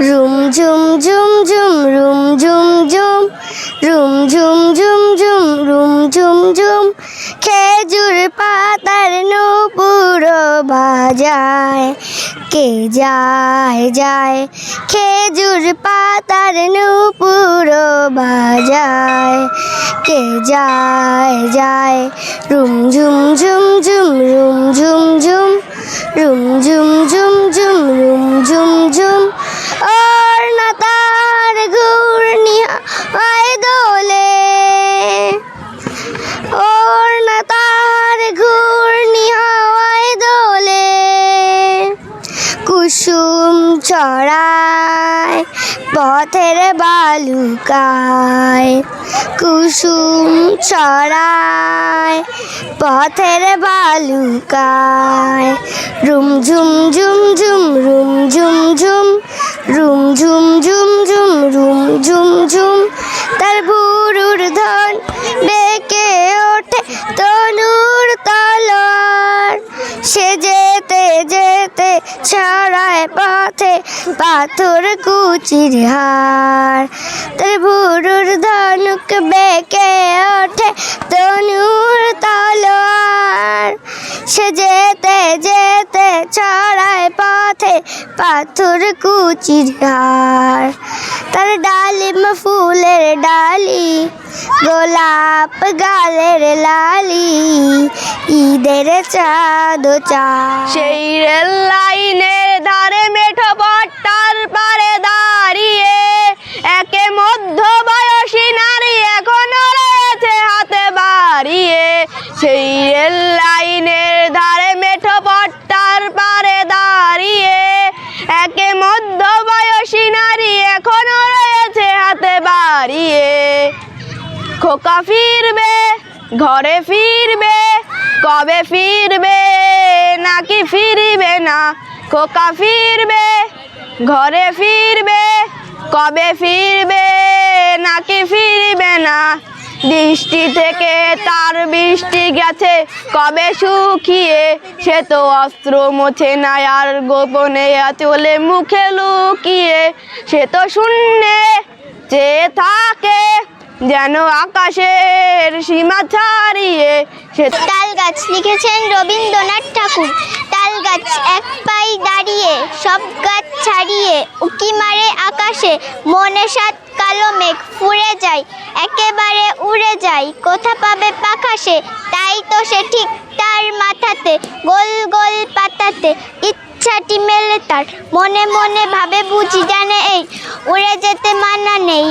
Room ঝুম ঝুম ঝুম রুম ঝুম ঝুম রুম ঝুম ঝুম ঝুম রুম ঝুম ঝুম খেজুর পাতার নুপুর বাজায় কে যায় যায় খেজুর পাতার নুপুর বাজায় কে যায় যায় রুম ঝুম ঝুম ঝুম রুম ঝুম ঝুম রুম ঝুম ঝুম ঝুম ছড়ায় পথের বালুকায়, কুসুম ছড়ায় পথের বালুকায়। রুম, ঝুম ঝুম ঝুম, রুম, ঝুম ঝুম, রুম, ঝুম ঝুম ঝুম, রুম, ঝুম ঝুম, তার ভুরুর পাথর কুচির হার। তার ভুরুর ধনুক বেঁকে ওঠে তনুর তলোয়ার। সে যেতে যেতে ছড়ায় পথে পাথর কুচির হার। তার ডালিম ফুলের ডালি, গোলাপ গালের লালি, ঈদের চাঁদ চা সেই রেল লাইনের খোকা ফিরবে, ঘরে ফিরবে, কবে ফিরবে, নাকি ফিরবে না? খোকা ফিরবে, ঘরে ফিরবে, কবে ফিরবে, নাকি ফিরবে না? দৃষ্টি থেকে তার বৃষ্টি গেছে, কবে শুকিয়ে? সে তো অস্ত্র মোছে না আর গোপনে চলে মুখে লুকিয়ে। সে তো শূন্যে চেয়ে থাকে যেন আকাশের সীমা ছাড়িয়ে সে তাল গাছ লিখেছেন রবীন্দ্রনাথ ঠাকুর। তাল গাছ এক পাই দাঁড়িয়ে, সব গাছ ছাড়িয়ে, উকি মারে আকাশে। মনে সাত কালো মেঘ ফুরে যায়, একেবারে উড়ে যায়। কোথা পাবে পাখাসে? তাই তো সে ঠিক তার মাথাতে, গোল গোল পাতাতে। ইচ্ছাটি মেলে তার, মনে মনে ভাবে বুঝি জানে এই, উড়ে যেতে মানা নেই।